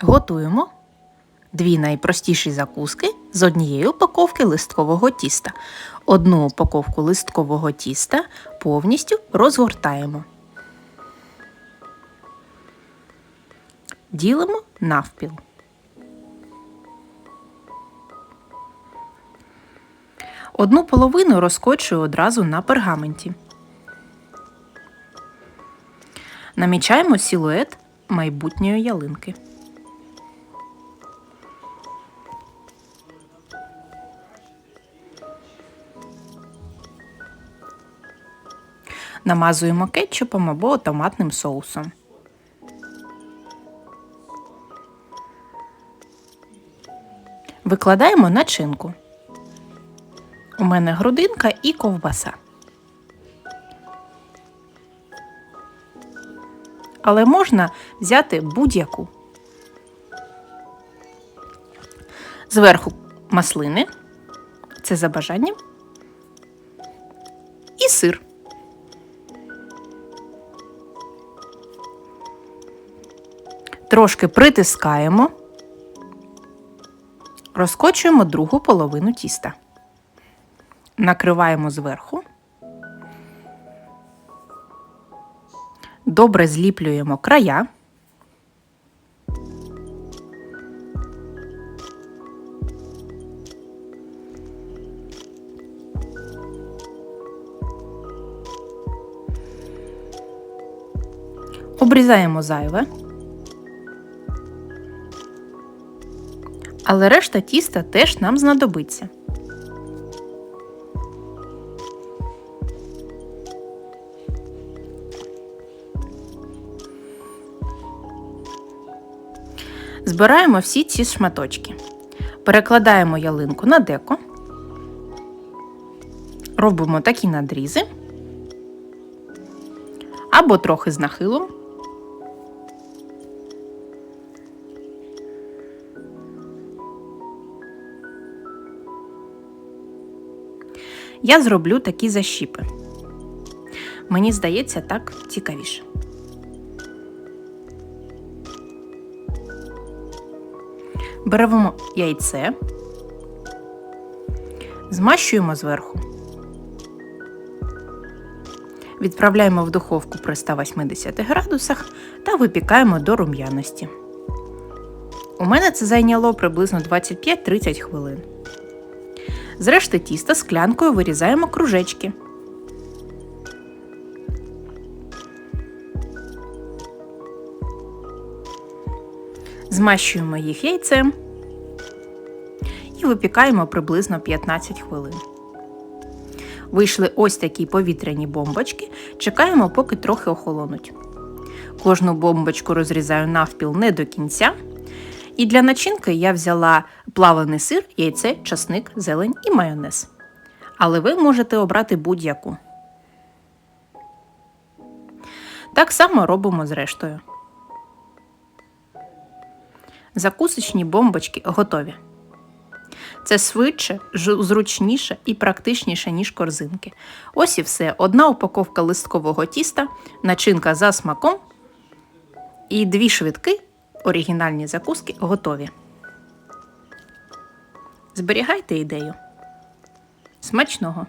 Готуємо дві найпростіші закуски з однієї упаковки листкового тіста. Одну упаковку листкового тіста повністю розгортаємо. Ділимо навпіл. Одну половину розкочую одразу на пергаменті. Намічаємо силует майбутньої ялинки. Намазуємо кетчупом або томатним соусом. Викладаємо начинку. У мене грудинка і ковбаса. Але можна взяти будь-яку. Зверху маслини, це за бажанням, і сир. Трошки притискаємо, розкочуємо другу половину тіста. Накриваємо зверху. Добре зліплюємо края. Обрізаємо зайве. Але решта тіста теж нам знадобиться. Збираємо всі ці шматочки. Перекладаємо ялинку на деко. Робимо такі надрізи. Або трохи з нахилом. Я зроблю такі защіпи. Мені здається, так цікавіше. Беремо яйце, змащуємо зверху. Відправляємо в духовку при 180 градусах та випікаємо до рум'яності. У мене це зайняло приблизно 25-30 хвилин. З решти тіста склянкою вирізаємо кружечки. Змащуємо їх яйцем і випікаємо приблизно 15 хвилин. Вийшли ось такі повітряні бомбочки. Чекаємо, поки трохи охолонуть. Кожну бомбочку розрізаю навпіл не до кінця. І для начинки я взяла плавлений сир, яйце, часник, зелень і майонез. Але ви можете обрати будь-яку. Так само робимо з рештою. Закусочні бомбочки готові. Це швидше, зручніше і практичніше, ніж корзинки. Ось і все. Одна упаковка листкового тіста, начинка за смаком і дві швидкі оригінальні закуски готові. Зберігайте ідею. Смачного!